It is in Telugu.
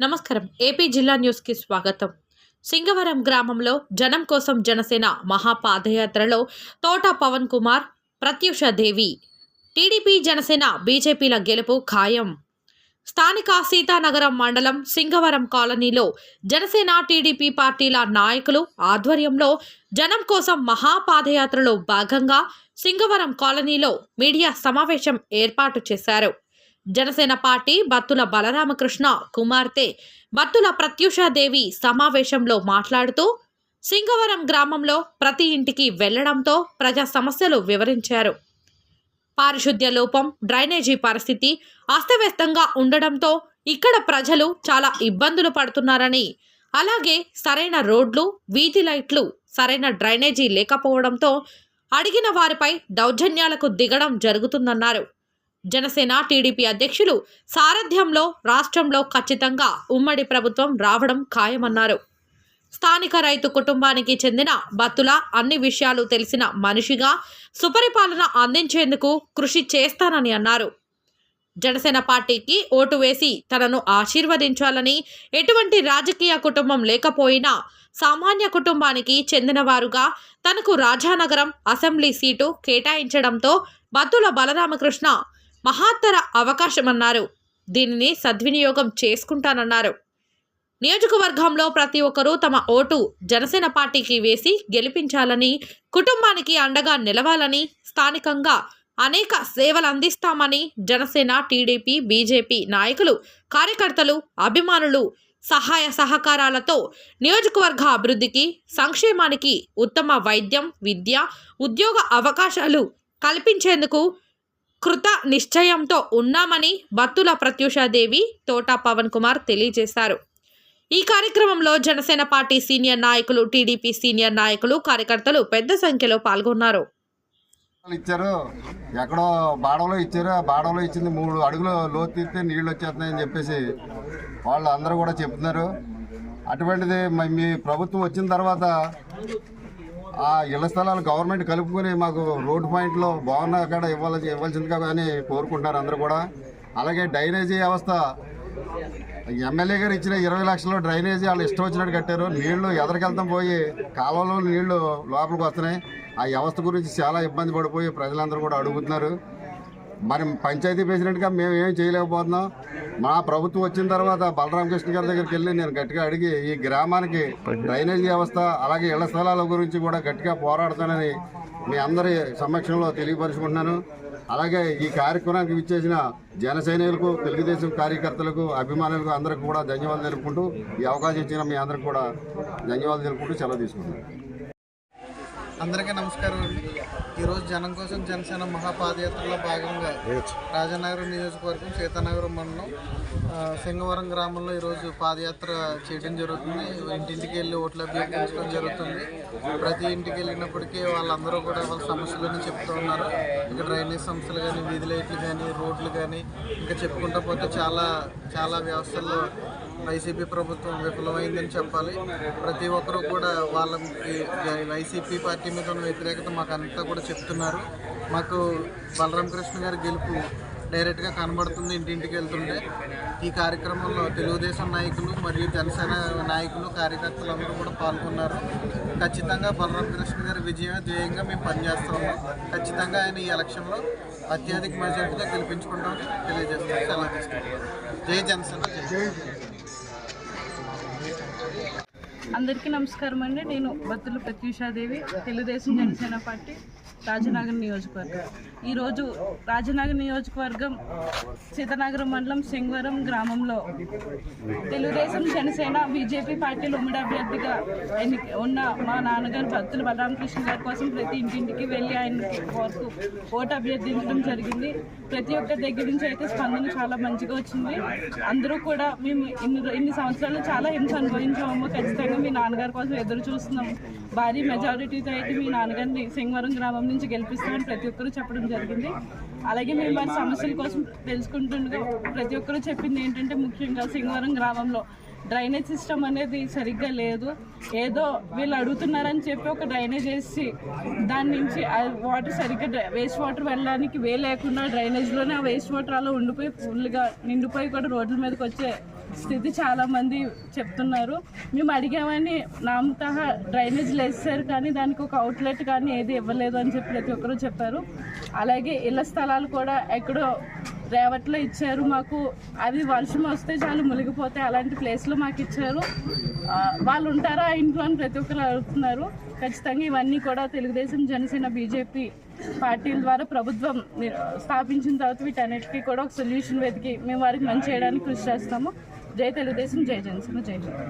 నమస్కారం. ఏపీ జిల్లా న్యూస్కి స్వాగతం. సింగవరం గ్రామంలో జనం కోసం జనసేన మహాపాదయాత్రలో తోట పవన్ కుమార్ ప్రత్యూష దేవి టీడీపీ జనసేన బీజేపీల గెలుపు ఖాయం. స్థానిక సీతానగరం మండలం సింగవరం కాలనీలో జనసేన టీడీపీ పార్టీల నాయకులు ఆధ్వర్యంలో జనం కోసం మహాపాదయాత్రలో భాగంగా సింగవరం కాలనీలో మీడియా సమావేశం ఏర్పాటు చేశారు. జనసేన పార్టీ బత్తుల బలరామకృష్ణ కుమార్తె బత్తుల ప్రత్యూషాదేవి సమావేశంలో మాట్లాడుతూ సింగవరం గ్రామంలో ప్రతి ఇంటికి వెళ్ళడంతో ప్రజా సమస్యలు వివరించారు. పారిశుద్ధ్య లోపం డ్రైనేజీ పరిస్థితి అస్తవ్యస్తంగా ఉండడంతో ఇక్కడ ప్రజలు చాలా ఇబ్బందులు పడుతున్నారని అలాగే సరైన రోడ్లు వీధి లైట్లు సరైన డ్రైనేజీ లేకపోవడంతో అడిగిన వారిపై దౌర్జన్యాలకు దిగడం జరుగుతుందన్నారు. జనసేన టీడీపీ అధ్యక్షులు సారథ్యంలో రాష్ట్రంలో ఖచ్చితంగా ఉమ్మడి ప్రభుత్వం రావడం ఖాయమన్నారు. స్థానిక రైతు కుటుంబానికి చెందిన బత్తుల అన్ని విషయాలు తెలిసిన మనిషిగా సుపరిపాలన అందించేందుకు కృషి చేస్తానని అన్నారు. జనసేన పార్టీకి ఓటు వేసి తనను ఆశీర్వదించాలని ఎటువంటి రాజకీయ కుటుంబం లేకపోయినా సామాన్య కుటుంబానికి చెందినవారుగా తనకు రాజానగరం అసెంబ్లీ సీటు కేటాయించడంతో బత్తుల బలరామకృష్ణ మహాత్తర అవకాశమన్నారు. దీనిని సద్వినియోగం చేసుకుంటానన్నారు. నియోజకవర్గంలో ప్రతి ఒక్కరూ తమ ఓటు జనసేన పార్టీకి వేసి గెలిపించాలని కుటుంబానికి అండగా నిలవాలని స్థానికంగా అనేక సేవలు అందిస్తామని జనసేన టీడీపీ బీజేపీ నాయకులు కార్యకర్తలు అభిమానులు సహాయ సహకారాలతో నియోజకవర్గ అభివృద్ధికి సంక్షేమానికి ఉత్తమ వైద్యం విద్య ఉద్యోగ అవకాశాలు కల్పించేందుకు కృత నిశ్చయంతో ఉన్నామని బత్తుల ప్రత్యూషాదేవి తోట పవన్ కుమార్ తెలియజేశారు. ఈ కార్యక్రమంలో జనసేన పార్టీ సీనియర్ నాయకులు టీడీపీ సీనియర్ నాయకులు కార్యకర్తలు పెద్ద సంఖ్యలో పాల్గొన్నారు. ఇచ్చారు. ఎక్కడో బాడవలో ఇచ్చారు. ఆ బాడవలో ఇచ్చింది మూడు అడుగులు లోతు తీస్తే నీళ్ళు వచ్చేస్తున్నాయని చెప్పేసి వాళ్ళు అందరూ కూడా చెప్తున్నారు. అటువంటిది మీ ప్రభుత్వం వచ్చిన తర్వాత ఆ ఇళ్ళ స్థలాలు గవర్నమెంట్ కలుపుకొని మాకు రోడ్డు పాయింట్లో బాగున్నా అక్కడ ఇవ్వాలి ఇవ్వాల్సిందిగా అని కోరుకుంటున్నారు అందరూ కూడా. అలాగే డ్రైనేజీ వ్యవస్థ ఎమ్మెల్యే గారు ఇచ్చిన ఇరవై లక్షలు డ్రైనేజీ వాళ్ళు ఇష్టం వచ్చినట్టు కట్టారు. నీళ్ళు ఎదరికెళ్తాం పోయి కాలువలో నీళ్ళు లోపలికి వస్తున్నాయి. ఆ వ్యవస్థ గురించి చాలా ఇబ్బంది పడిపోయి ప్రజలందరూ కూడా అడుగుతున్నారు. మరి పంచాయతీ ప్రెసిడెంట్గా మేము ఏం చేయలేకపోతున్నాం. మా ప్రభుత్వం వచ్చిన తర్వాత బలరామకృష్ణ గారి దగ్గరికి వెళ్ళి నేను గట్టిగా అడిగి ఈ గ్రామానికి డ్రైనేజ్ వ్యవస్థ అలాగే ఇళ్ళ స్థలాల గురించి కూడా గట్టిగా పోరాడతానని మీ అందరి సమక్షంలో తెలియపరుచుకుంటున్నాను. అలాగే ఈ కార్యక్రమానికి విచ్చేసిన జన సైనికులకు తెలుగుదేశం కార్యకర్తలకు అభిమానులకు అందరికి కూడా ధన్యవాదాలు తెలుపుకుంటూ ఈ అవకాశం ఇచ్చిన మీ అందరికి కూడా ధన్యవాదాలు తెలుపుకుంటూ సెలవు తీసుకుంటున్నాను. అందరికీ నమస్కారం అండి. ఈరోజు జనం కోసం జనసేన మహాపాదయాత్రలో భాగంగా రాజనగరం నియోజకవర్గం సీతానగరం మండలం సింగవరం గ్రామంలో ఈరోజు పాదయాత్ర చేయడం జరుగుతుంది. ఇంటింటికి వెళ్ళి ఓట్లు అభ్యర్థించడం జరుగుతుంది. ప్రతి ఇంటికి వెళ్ళినప్పటికీ వాళ్ళందరూ కూడా వాళ్ళ సమస్యలని చెప్తూ ఉన్నారు. ఇంకా డ్రైనేజ్ సమస్యలు కానీ వీధి లైట్లు కానీ రోడ్లు కానీ ఇంకా చెప్పుకుంటూ పోతే చాలా చాలా వ్యవస్థల్లో వైసీపీ ప్రభుత్వం విఫలమైందని చెప్పాలి. ప్రతి ఒక్కరూ కూడా వాళ్ళకి వైసీపీ పార్టీ మీద ఉన్న వ్యతిరేకత మాకు అంతా కూడా చెప్తున్నారు. మాకు బలరామకృష్ణ గారి గెలుపు డైరెక్ట్గా కనబడుతుంది ఇంటింటికి వెళ్తుంటే. ఈ కార్యక్రమంలో తెలుగుదేశం నాయకులు మరియు జనసేన నాయకులు కార్యకర్తలు అందరూ కూడా పాల్గొన్నారు. ఖచ్చితంగా బలరామ కృష్ణ గారి విజయమే ధ్యేయంగా మేము పనిచేస్తాము ఖచ్చితంగా ఆయన ఈ ఎలక్షన్లో అత్యధిక మెజార్టీతో గెలిపించుకుంటామని తెలియజేస్తాం సెలవు తీసుకుంటాం జై జనసేన అందరికీ నమస్కారం అండి. నేను బత్తుల ప్రత్యూషాదేవి తెలుగుదేశం జనసేన పార్టీ. రాజనగర్ నియోజకవర్గం. ఈరోజు రాజనగర్ నియోజకవర్గం సీతనగరం మండలం సింగవరం గ్రామంలో తెలుగుదేశం జనసేన బీజేపీ పార్టీలు ఉమ్మడి అభ్యర్థిగా ఎన్ని ఉన్న మా నాన్నగారు భక్తులు బలరామకృష్ణ గారి కోసం ప్రతి ఇంటింటికి వెళ్ళి ఆయన వరకు ఓటు అభ్యర్థించడం జరిగింది. ప్రతి ఒక్క దగ్గర నుంచి అయితే స్పందన చాలా మంచిగా వచ్చింది. అందరూ కూడా మేము ఇన్ని ఇన్ని సంవత్సరాలు చాలా హింస అనుభవించాము ఖచ్చితంగా మీ నాన్నగారి కోసం ఎదురు చూస్తున్నాము. భారీ మెజారిటీతో అయితే మీ నాన్నగారిని సింగవరం గ్రామం నుంచి గెలిపిస్తామని ప్రతి ఒక్కరూ చెప్పడం జరిగింది. అలాగే మేము వారి సమస్యల కోసం తెలుసుకుంటుండగా ప్రతి ఒక్కరూ చెప్పింది ఏంటంటే ముఖ్యంగా సింగవరం గ్రామంలో డ్రైనేజ్ సిస్టమ్ అనేది సరిగ్గా లేదు. ఏదో వీళ్ళు అడుగుతున్నారని చెప్పి ఒక డ్రైనేజ్ వేసి దాని నుంచి ఆ వాటర్ సరిగ్గా వేస్ట్ వాటర్ వెళ్ళడానికి వే లేకుండా డ్రైనేజ్లోనే ఆ వేస్ట్ వాటర్ అలా ఉండిపోయి ఫుల్గా నిండిపోయి కూడా రోడ్ల మీదకి వచ్చే స్థితి చాలామంది చెప్తున్నారు. మేము అడిగామని నామతహ డ్రైనేజ్ వేస్తారు కానీ దానికి ఒక అవుట్లెట్ కానీ ఏది ఇవ్వలేదు అని చెప్పి ప్రతి ఒక్కరూ చెప్పారు. అలాగే ఇళ్ళ స్థలాలు కూడా ఎక్కడో రేవట్లో ఇచ్చారు మాకు. అది వర్షం వస్తే చాలు మునిగిపోతే అలాంటి ప్లేస్లో మాకు ఇచ్చారు. వాళ్ళు ఉంటారా ఆ ఇంట్లో అని ప్రతి ఒక్కరు అడుగుతున్నారు. ఖచ్చితంగా ఇవన్నీ కూడా తెలుగుదేశం జనసేన బీజేపీ పార్టీల ద్వారా ప్రభుత్వం స్థాపించిన తర్వాత వీటన్నిటికీ కూడా ఒక సొల్యూషన్ వెతికి మేము వారికి మంచి చేయడానికి కృషి చేస్తాము. జై తెలుగుదేశం జై జనసేన జై హింద్